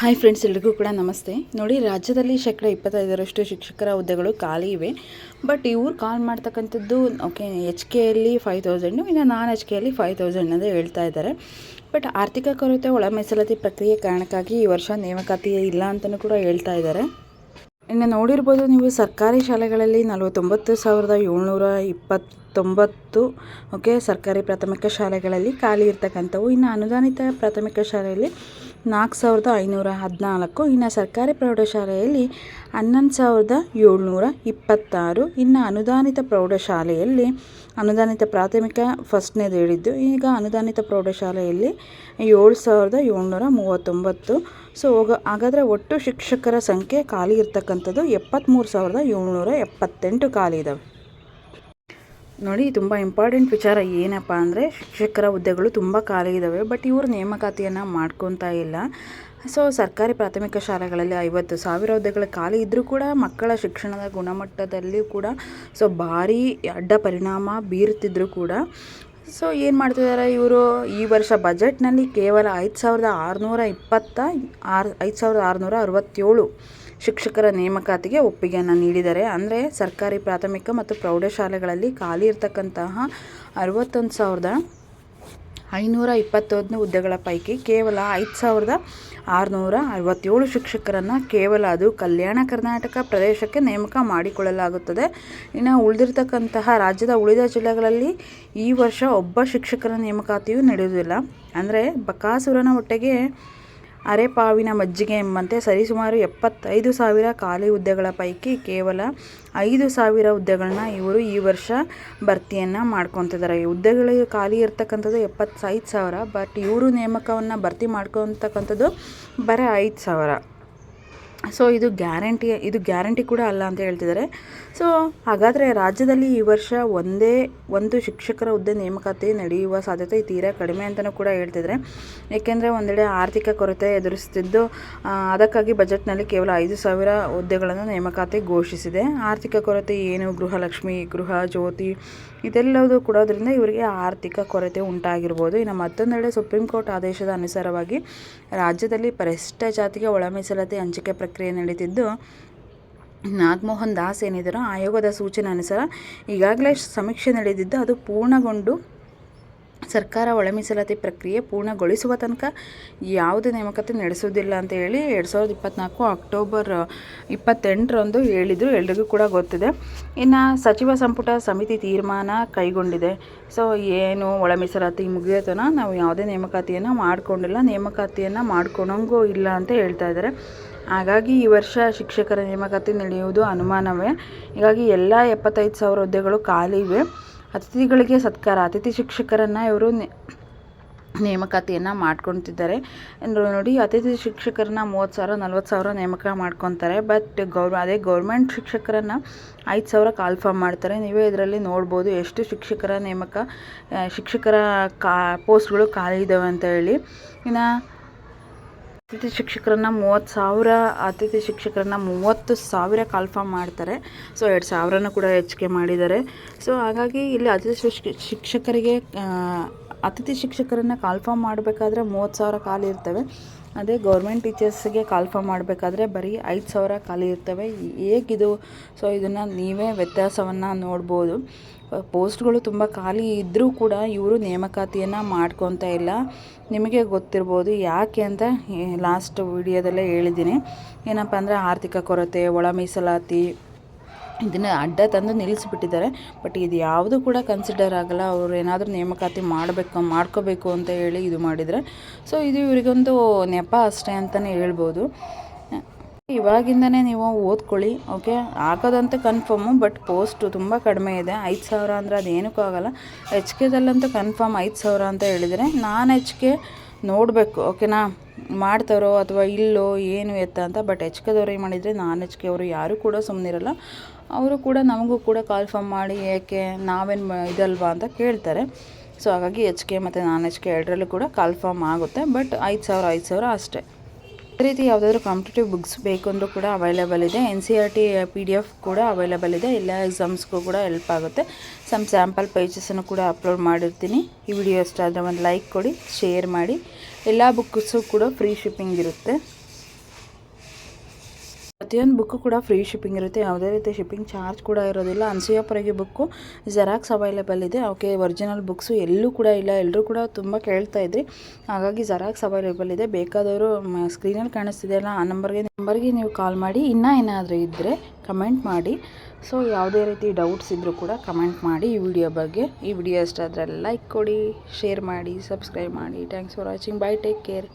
Hi friends ಎಲ್ರಿಗೂ ಕೂಡ ನಮಸ್ತೆ. ನೋಡಿ, ರಾಜ್ಯದಲ್ಲಿ ಶೇಕಡ ಇಪ್ಪತ್ತೈದರಷ್ಟು ಶಿಕ್ಷಕರ ಹುದ್ದೆಗಳು ಖಾಲಿ ಇವೆ. ಬಟ್ ಇವ್ರು ಕಾಲ್ ಮಾಡ್ತಕ್ಕಂಥದ್ದು ಓಕೆ ಎಚ್ ಕೆಯಲ್ಲಿ ಫೈವ್ ತೌಸಂಡು ಇನ್ನು ನಾನ್ ಎಚ್ ಕೆಯಲ್ಲಿ ಫೈವ್ ತೌಸಂಡ್ ಅಂತ ಹೇಳ್ತಾ ಇದ್ದಾರೆ. ಬಟ್ ಆರ್ಥಿಕ ಕೊರತೆ, ಒಳ ಮೀಸಲಾತಿ ಪ್ರಕ್ರಿಯೆ ಕಾರಣಕ್ಕಾಗಿ ಈ ವರ್ಷ ನೇಮಕಾತಿ ಇಲ್ಲ ಅಂತಲೂ ಕೂಡ ಹೇಳ್ತಾ ಇದ್ದಾರೆ. ಇನ್ನು ನೋಡಿರ್ಬೋದು, ನೀವು ಸರ್ಕಾರಿ ಶಾಲೆಗಳಲ್ಲಿ ನಲವತ್ತೊಂಬತ್ತು ಸಾವಿರದ ಏಳ್ನೂರ ಇಪ್ಪತ್ತೊಂಬತ್ತು ಓಕೆ ಸರ್ಕಾರಿ ಪ್ರಾಥಮಿಕ ಶಾಲೆಗಳಲ್ಲಿ ಖಾಲಿ ಇರ್ತಕ್ಕಂಥವು. ಇನ್ನು ಅನುದಾನಿತ ಪ್ರಾಥಮಿಕ ಶಾಲೆಯಲ್ಲಿ ನಾಲ್ಕು ಸಾವಿರದ ಐನೂರ ಹದಿನಾಲ್ಕು. ಇನ್ನು ಸರ್ಕಾರಿ ಪ್ರೌಢಶಾಲೆಯಲ್ಲಿ ಹನ್ನೊಂದು ಸಾವಿರದ ಏಳ್ನೂರ ಇಪ್ಪತ್ತಾರು. ಇನ್ನು ಅನುದಾನಿತ ಪ್ರೌಢಶಾಲೆಯಲ್ಲಿ ಅನುದಾನಿತ ಪ್ರಾಥಮಿಕ ಫಸ್ಟ್ನೇದು ಹೇಳಿದ್ದು ಈಗ ಅನುದಾನಿತ ಪ್ರೌಢಶಾಲೆಯಲ್ಲಿ ಏಳು ಸಾವಿರದ ಏಳ್ನೂರ ಮೂವತ್ತೊಂಬತ್ತು. ಸೊ, ಹೋಗ, ಹಾಗಾದರೆ ಒಟ್ಟು ಶಿಕ್ಷಕರ ಸಂಖ್ಯೆ ಖಾಲಿ ಇರ್ತಕ್ಕಂಥದ್ದು ಎಪ್ಪತ್ತ್ಮೂರು ಸಾವಿರದ ಏಳ್ನೂರ ಎಪ್ಪತ್ತೆಂಟು ಖಾಲಿ ಇದ್ದಾವೆ ನೋಡಿ, ತುಂಬ ಇಂಪಾರ್ಟೆಂಟ್ ವಿಚಾರ ಏನಪ್ಪ ಅಂದರೆ, ಶಿಕ್ಷಕರ ಹುದ್ದೆಗಳು ತುಂಬ ಖಾಲಿ ಇದ್ದಾವೆ ಬಟ್ ಇವರು ನೇಮಕಾತಿಯನ್ನು ಮಾಡ್ಕೊತಾ ಇಲ್ಲ. ಸೊ ಸರ್ಕಾರಿ ಪ್ರಾಥಮಿಕ ಶಾಲೆಗಳಲ್ಲಿ ಐವತ್ತು ಸಾವಿರ ಹುದ್ದೆಗಳು ಖಾಲಿ ಇದ್ದರೂ ಕೂಡ ಮಕ್ಕಳ ಶಿಕ್ಷಣದ ಗುಣಮಟ್ಟದಲ್ಲಿ ಕೂಡ ಸೊ ಭಾರೀ ಅಡ್ಡ ಪರಿಣಾಮ ಬೀರುತ್ತಿದ್ದರೂ ಕೂಡ. ಸೊ ಏನು ಮಾಡ್ತಿದ್ದಾರೆ ಇವರು? ಈ ವರ್ಷ ಬಜೆಟ್ನಲ್ಲಿ ಕೇವಲ ಐದು ಸಾವಿರದ ಆರುನೂರ ಇಪ್ಪತ್ತ, ಆರು, ಐದು ಸಾವಿರದ ಆರುನೂರ ಅರವತ್ತೇಳು ಶಿಕ್ಷಕರ ನೇಮಕಾತಿಗೆ ಒಪ್ಪಿಗೆಯನ್ನು ನೀಡಿದ್ದಾರೆ ಅಂದರೆ ಸರ್ಕಾರಿ ಪ್ರಾಥಮಿಕ ಮತ್ತು ಪ್ರೌಢಶಾಲೆಗಳಲ್ಲಿ ಖಾಲಿ ಇರತಕ್ಕಂತಹ ಅರವತ್ತೊಂದು ಸಾವಿರದ ಐನೂರ ಇಪ್ಪತ್ತೊಂದು ಹುದ್ದೆಗಳ ಪೈಕಿ ಕೇವಲ ಐದು ಸಾವಿರದ ಆರುನೂರ ಅರವತ್ತೇಳು ಶಿಕ್ಷಕರನ್ನು ಕೇವಲ ಅದು ಕಲ್ಯಾಣ ಕರ್ನಾಟಕ ಪ್ರದೇಶಕ್ಕೆ ನೇಮಕ ಮಾಡಿಕೊಳ್ಳಲಾಗುತ್ತದೆ. ಇನ್ನು ಉಳಿದಿರ್ತಕ್ಕಂತಹ ರಾಜ್ಯದ ಉಳಿದ ಜಿಲ್ಲೆಗಳಲ್ಲಿ ಈ ವರ್ಷ ಒಬ್ಬ ಶಿಕ್ಷಕರ ನೇಮಕಾತಿಯೂ ನಡೆಯುವುದಿಲ್ಲ. ಅಂದರೆ ಬಕಾಸುರನ ಹೊಟ್ಟೆಗೆ ಅರೆಪಾವಿನ ಮಜ್ಜಿಗೆ ಎಂಬಂತೆ ಸರಿಸುಮಾರು ಎಪ್ಪತ್ತೈದು ಸಾವಿರ ಖಾಲಿ ಹುದ್ದೆಗಳ ಪೈಕಿ ಕೇವಲ ಐದು ಸಾವಿರ ಹುದ್ದೆಗಳನ್ನ ಇವರು ಈ ವರ್ಷ ಭರ್ತಿಯನ್ನು ಮಾಡ್ಕೊತಿದ್ದಾರೆ ಈ ಹುದ್ದೆಗಳು ಖಾಲಿ ಇರ್ತಕ್ಕಂಥದ್ದು ಎಪ್ಪತ್ತೈದು ಸಾವಿರ, ಬಟ್ ಇವರು ನೇಮಕವನ್ನು ಭರ್ತಿ ಮಾಡ್ಕೊತಕ್ಕಂಥದ್ದು ಬರೀ ಐದು ಸಾವಿರ. ಸೊ ಇದು ಗ್ಯಾರಂಟಿ ಇದು ಗ್ಯಾರಂಟಿ ಕೂಡ ಅಲ್ಲ ಅಂತ ಹೇಳ್ತಿದ್ದಾರೆ. ಸೊ ಹಾಗಾದರೆ ರಾಜ್ಯದಲ್ಲಿ ಈ ವರ್ಷ ಒಂದೇ ಒಂದು ಶಿಕ್ಷಕರ ಹುದ್ದೆ ನೇಮಕಾತಿ ನಡೆಯುವ ಸಾಧ್ಯತೆ ತೀರಾ ಕಡಿಮೆ ಅಂತಲೂ ಕೂಡ ಹೇಳ್ತಿದ್ದಾರೆ. ಏಕೆಂದರೆ ಒಂದೆಡೆ ಆರ್ಥಿಕ ಕೊರತೆ ಎದುರಿಸುತ್ತಿದ್ದು ಅದಕ್ಕಾಗಿ ಬಜೆಟ್ನಲ್ಲಿ ಕೇವಲ ಐದು ಸಾವಿರ ಹುದ್ದೆಗಳನ್ನು ನೇಮಕಾತಿ ಘೋಷಿಸಿದೆ. ಆರ್ಥಿಕ ಕೊರತೆ ಏನು? ಗೃಹಲಕ್ಷ್ಮಿ, ಗೃಹ ಜ್ಯೋತಿ ಇದೆಲ್ಲವೂ ಕೊಡೋದ್ರಿಂದ ಇವರಿಗೆ ಆರ್ಥಿಕ ಕೊರತೆ ಉಂಟಾಗಿರ್ಬೋದು. ಇನ್ನು ಮತ್ತೊಂದೆಡೆ ಸುಪ್ರೀಂ ಕೋರ್ಟ್ ಆದೇಶದ ಅನುಸಾರವಾಗಿ ರಾಜ್ಯದಲ್ಲಿ ಪರಿಶಿಷ್ಟ ಜಾತಿಗೆ ಒಳ ಮೀಸಲಾತಿ ಹಂಚಿಕೆ ಪ್ರಕ್ರಿಯೆ ನಡೀತಿದ್ದು, ನಾಗಮೋಹನ್ ದಾಸ್ ಏನಿದ್ದಾರೋ, ಆಯೋಗದ ಸೂಚನೆ ಅನುಸಾರ ಈಗಾಗಲೇ ಸಮೀಕ್ಷೆ ನಡೆದಿದ್ದು, ಅದು ಪೂರ್ಣಗೊಂಡು ಸರ್ಕಾರ ಒಳ ಮೀಸಲಾತಿ ಪ್ರಕ್ರಿಯೆ ಪೂರ್ಣಗೊಳಿಸುವ ತನಕ ಯಾವುದೇ ನೇಮಕಾತಿ ನಡೆಸುವುದಿಲ್ಲ ಅಂತ ಹೇಳಿ ಎರಡು ಸಾವಿರದ ಇಪ್ಪತ್ತ್ನಾಲ್ಕು ಅಕ್ಟೋಬರ್ ಇಪ್ಪತ್ತೆಂಟರಂದು ಹೇಳಿದರು. ಎಲ್ರಿಗೂ ಕೂಡ ಗೊತ್ತಿದೆ. ಇನ್ನು ಸಚಿವ ಸಂಪುಟ ಸಮಿತಿ ತೀರ್ಮಾನ ಕೈಗೊಂಡಿದೆ. ಸೊ ಏನು ಒಳ ಮೀಸಲಾತಿ ಮುಗಿಯೋತನ ನಾವು ಯಾವುದೇ ನೇಮಕಾತಿಯನ್ನು ಮಾಡಿಕೊಂಡಿಲ್ಲ. ನೇಮಕಾತಿಯನ್ನು ಮಾಡ್ಕೊಳಂಗೂ ಇಲ್ಲ ಅಂತ ಹೇಳ್ತಾ ಇದ್ದಾರೆ. ಹಾಗಾಗಿ ಈ ವರ್ಷ ಶಿಕ್ಷಕರ ನೇಮಕಾತಿ ನಡೆಯುವುದು ಅನುಮಾನವೇ. ಹೀಗಾಗಿ ಎಲ್ಲ ಎಪ್ಪತ್ತೈದು ಸಾವಿರ ಹುದ್ದೆಗಳು ಖಾಲಿ ಇವೆ. ಅತಿಥಿಗಳಿಗೆ ಸತ್ಕಾರ. ಅತಿಥಿ ಶಿಕ್ಷಕರನ್ನು ಇವರು ನೇಮಕಾತಿಯನ್ನು ಮಾಡ್ಕೊತಿದ್ದಾರೆ. ನೋಡಿ, ಅತಿಥಿ ಶಿಕ್ಷಕರನ್ನ ಮೂವತ್ತು ಸಾವಿರ, ನಲ್ವತ್ತು ಸಾವಿರ ನೇಮಕ ಮಾಡ್ಕೊತಾರೆ. ಬಟ್ ಗೌರ್, ಅದೇ ಗೌರ್ಮೆಂಟ್ ಶಿಕ್ಷಕರನ್ನು ಐದು ಸಾವಿರ ಕಾಲ್ಫಾರ್ಮ್ ಮಾಡ್ತಾರೆ. ನೀವೇ ಇದರಲ್ಲಿ ನೋಡ್ಬೋದು ಎಷ್ಟು ಶಿಕ್ಷಕರ ನೇಮಕ ಶಿಕ್ಷಕರ ಕಾ, ಪೋಸ್ಟ್ಗಳು ಖಾಲಿ ಇದ್ದಾವೆ ಅಂತ ಹೇಳಿ. ಇನ್ನು ಅತಿಥಿ ಶಿಕ್ಷಕರನ್ನ ಮೂವತ್ತು ಸಾವಿರ, ಅತಿಥಿ ಶಿಕ್ಷಕರನ್ನ ಮೂವತ್ತು ಸಾವಿರ ಕಾಲ್ಫಾರ್ಮ್ ಮಾಡ್ತಾರೆ. ಸೊ, ಎರಡು ಸಾವಿರನ ಕೂಡ ಹೆಚ್ಚಿಗೆ ಮಾಡಿದ್ದಾರೆ. ಸೊ, ಹಾಗಾಗಿ ಇಲ್ಲಿ ಅತಿಥಿ ಶಿಕ್ಷಕರಿಗೆ ಅತಿಥಿ ಶಿಕ್ಷಕರನ್ನು ಕಾಲ್ಫಾರ್ಮ್ ಮಾಡಬೇಕಾದ್ರೆ ಮೂವತ್ತು ಸಾವಿರ ಖಾಲಿ ಇರ್ತವೆ. ಅದೇ ಗೌರ್ಮೆಂಟ್ ಟೀಚರ್ಸ್ಗೆ ಕಾಲ್ಫಾರ್ಮ್ ಮಾಡಬೇಕಾದ್ರೆ ಬರೀ ಐದು ಸಾವಿರ ಖಾಲಿ ಇರ್ತವೆ. ಹೇಗಿದು? ಸೊ ಇದನ್ನು ನೀವೇ ವ್ಯತ್ಯಾಸವನ್ನು ನೋಡ್ಬೋದು. ಪೋಸ್ಟ್ಗಳು ತುಂಬ ಖಾಲಿ ಇದ್ದರೂ ಕೂಡ ಇವರು ನೇಮಕಾತಿಯನ್ನು ಮಾಡ್ಕೊತಾ ಇಲ್ಲ. ನಿಮಗೆ ಗೊತ್ತಿರ್ಬೋದು ಯಾಕೆ ಅಂತ ಲಾಸ್ಟ್ ವಿಡಿಯೋದಲ್ಲೇ ಹೇಳಿದ್ದೀನಿ. ಏನಪ್ಪ ಅಂದರೆ ಆರ್ಥಿಕ ಕೊರತೆ, ಒಳ ಮೀಸಲಾತಿ ಇದನ್ನು ಅಡ್ಡ ತಂದು ನಿಲ್ಲಿಸಿಬಿಟ್ಟಿದ್ದಾರೆ. ಬಟ್ ಇದು ಯಾವುದು ಕೂಡ ಕನ್ಸಿಡರ್ ಆಗಲ್ಲ. ಅವರು ಏನಾದರೂ ನೇಮಕಾತಿ ಮಾಡಬೇಕು, ಮಾಡ್ಕೋಬೇಕು ಅಂತ ಹೇಳಿ ಇದು ಮಾಡಿದರೆ. ಸೊ ಇದು ಇವರಿಗೊಂದು ನೆಪ ಅಷ್ಟೇ ಅಂತಲೇ ಹೇಳ್ಬೋದು. ಇವಾಗಿಂದನೇ ನೀವು ಓದ್ಕೊಳ್ಳಿ ಓಕೆ ಆಗೋದಂತ ಕನ್ಫರ್ಮು ಬಟ್ ಪೋಸ್ಟು ತುಂಬ ಕಡಿಮೆ ಇದೆ. ಐದು ಸಾವಿರ ಅಂದರೆ ಅದೇನಕ್ಕೂ ಆಗೋಲ್ಲ. ಎಚ್ ಕೆದಲ್ಲಂತೂ ಕನ್ಫರ್ಮ್ ಐದು ಸಾವಿರ ಅಂತ ಹೇಳಿದರೆ ನಾನು ಎಚ್ ಕೆ ನೋಡಬೇಕು ಓಕೆನಾ ಮಾಡ್ತಾರೋ ಅಥವಾ ಇಲ್ಲೋ ಏನು ಎತ್ತ ಅಂತ ಬಟ್ ಎಚ್ ಕೆದವ್ರು ಏನು ಮಾಡಿದರೆ ನಾನ್ ಎಚ್ ಕೆ ಅವರು ಯಾರೂ ಕೂಡ ಸುಮ್ಮನಿರಲ್ಲ ಅವರು ಕೂಡ ನಮಗೂ ಕೂಡ ಕಾಲ್ಫಾರ್ಮ್ ಮಾಡಿ ಏಕೆ ನಾವೇನು ಇದಲ್ವಾ ಅಂತ ಕೇಳ್ತಾರೆ. ಸೊ ಹಾಗಾಗಿ ಎಚ್ ಕೆ ಮತ್ತು ನಾನ್ ಎಚ್ ಕೆ ಎರಡರಲ್ಲೂ ಕೂಡ ಕಾಲ್ಫಾರ್ಮ್ ಆಗುತ್ತೆ ಬಟ್ ಐದು ಸಾವಿರ ಐದು ಸಾವಿರ ಅಷ್ಟೇ. ರೀತಿ ಯಾವುದಾದ್ರೂ ಕಾಂಪಿಟೇಟಿವ್ ಬುಕ್ಸ್ ಬೇಕು ಅಂದರೂ ಕೂಡ ಅವೈಲೇಬಲ್ ಇದೆ. N C R T P D F ಕೂಡ ಅವೈಲೇಬಲ್ ಇದೆ. ಎಲ್ಲ ಎಕ್ಸಾಮ್ಸ್ಗೂ ಕೂಡ ಹೆಲ್ಪ್ ಆಗುತ್ತೆ. ಸಮ್ ಸ್ಯಾಂಪಲ್ ಪೇಜಸನ್ನು ಕೂಡ ಅಪ್ಲೋಡ್ ಮಾಡಿರ್ತೀನಿ. ಈ ವಿಡಿಯೋ ಇಷ್ಟ ಆದರೆ ಒಂದು ಲೈಕ್ ಕೊಡಿ ಶೇರ್ ಮಾಡಿ. ಎಲ್ಲ ಬುಕ್ಸು ಕೂಡ ಫ್ರೀ ಶಿಪ್ಪಿಂಗ್ ಇರುತ್ತೆ. ಪ್ರತಿಯೊಂದು ಬುಕ್ಕು ಕೂಡ ಫ್ರೀ ಶಿಪ್ಪಿಂಗ್ ಇರುತ್ತೆ. ಯಾವುದೇ ರೀತಿ ಶಿಪ್ಪಿಂಗ್ ಚಾರ್ಜ್ ಕೂಡ ಇರೋದಿಲ್ಲ. ಅನ್ಸೂಯಪುರಗೆ ಬುಕ್ಕು ಜೆರಾಕ್ಸ್ ಅವೈಲೇಬಲ್ ಇದೆ. ಓಕೆ ಒರಿಜಿನಲ್ ಬುಕ್ಸು ಎಲ್ಲೂ ಕೂಡ ಇಲ್ಲ. ಎಲ್ಲರೂ ಕೂಡ ತುಂಬ ಕೇಳ್ತಾ ಇದ್ರಿ. ಹಾಗಾಗಿ ಜೆರಾಕ್ಸ್ ಅವೈಲೇಬಲ್ ಇದೆ. ಬೇಕಾದವರು ಸ್ಕ್ರೀನಲ್ಲಿ ಕಾಣಿಸ್ತಿದೆಯಲ್ಲ ಆ ನಂಬರ್ಗೆ ನಂಬರ್ಗೆ ನೀವು ಕಾಲ್ ಮಾಡಿ. ಇನ್ನೂ ಏನಾದರೂ ಇದ್ದರೆ ಕಮೆಂಟ್ ಮಾಡಿ. ಸೊ ಯಾವುದೇ ರೀತಿ ಡೌಟ್ಸ್ ಇದ್ದರೂ ಕೂಡ ಕಮೆಂಟ್ ಮಾಡಿ. ಈ ವಿಡಿಯೋ ಬಗ್ಗೆ, ಈ ವಿಡಿಯೋ ಇಷ್ಟ ಆದರೆ ಲೈಕ್ ಕೊಡಿ ಶೇರ್ ಮಾಡಿ ಸಬ್ಸ್ಕ್ರೈಬ್ ಮಾಡಿ. Thanks for watching bye take care